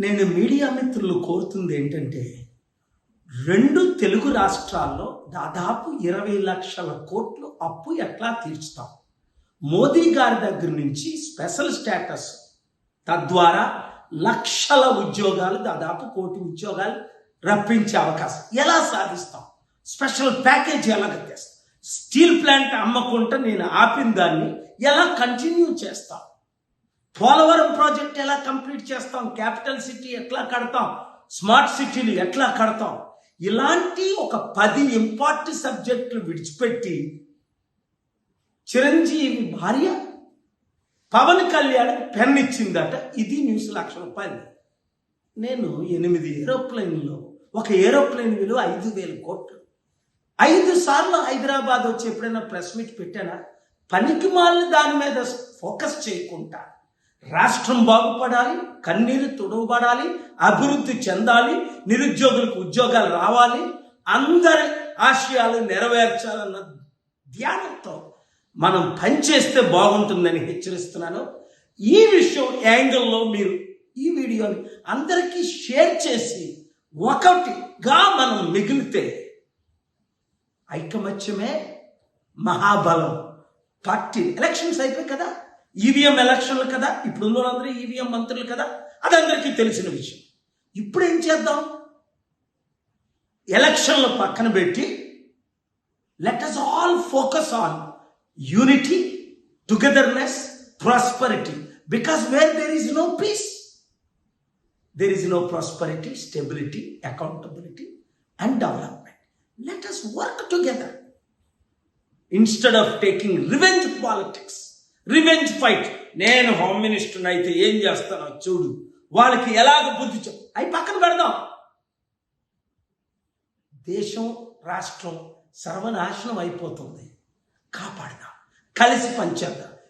నేను మీడియా మిత్రులు కోరుతుంది ఏంటంటే రెండు తెలుగు రాష్ట్రాల్లో దాదాపు ఇరవై లక్షల కోట్లు అప్పు ఎట్లా తీర్చుతాం? మోదీ గారి దగ్గర నుంచి స్పెషల్ స్టేటస్. తద్వారా లక్షల ఉద్యోగాలు దాదాపు కోటి ఉద్యోగాలు రప్పించే అవకాశం. ఎలా సాధిస్తాం? స్పెషల్ ప్యాకేజ్ ఎలా తెస్తాం స్టీల్ ప్లాంట్ అమ్మకుంటే నేను ఆపిన దాన్ని ఎలా కంటిన్యూ చేస్తాం? పోలవరం ప్రాజెక్ట్ ఎలా కంప్లీట్ చేస్తాం. క్యాపిటల్ సిటీ ఎట్లా కడతాం? స్మార్ట్ సిటీలు ఎట్లా కడతాం? ఇలాంటి ఒక పది ఇంపార్టెంట్ సబ్జెక్టులు విడిచిపెట్టి చిరంజీవి భార్య పవన్ కళ్యాణ్ పెన్ ఇచ్చిందట. ఇది న్యూస్ లక్ష రూపాయలు. నేను ఎనిమిది ఏరోప్లేన్లో ఒక ఏరోప్లేన్ విలువ ఐదు వేల కోట్లు. ఐదు సార్లు హైదరాబాద్ వచ్చి ఎప్పుడైనా ప్రెస్ మీట్ పెట్టానా? పనికి మాలిన దాని మీద ఫోకస్ చేయకుండా. రాష్ట్రం బాగుపడాలి కన్నీరు తుడవబడాలి అభివృద్ధి చెందాలి నిరుద్యోగులకు ఉద్యోగాలు రావాలి అందరి ఆశయాలు నెరవేర్చాలన్న ధ్యానంతో మనం పనిచేస్తే బాగుంటుందని హెచ్చరిస్తున్నాను. ఈ విషయం యాంగిల్లో మీరు ఈ వీడియోని అందరికీ షేర్ చేసి ఒకటిగా మనం మిగిలితే ఐకమత్యమే మహాబలం. పార్టీ ఎలక్షన్స్ అయిపోయి కదా. ఈవీఎం ఎలక్షన్లు కదా ఇప్పుడు అందరూ ఈవీఎం మంత్రులు కదా అది అందరికీ తెలిసిన విషయం. ఇప్పుడు ఏం చేద్దాం? ఎలక్షన్లు పక్కన పెట్టి let us all focus on unity togetherness prosperity because where there is no peace there is no prosperity, stability accountability and development let us work together instead of taking revenge politics revenge fight నేను home మినిస్టర్ని అయితే ఏం చేస్తానో చూడు. వాళ్ళకి ఎలాగ బుద్ధి అవి పక్కన పెడదాం. దేశం రాష్ట్రం సర్వనాశనం అయిపోతుంది. కాపాడదాం. కలిసి పనిచేద్దాం.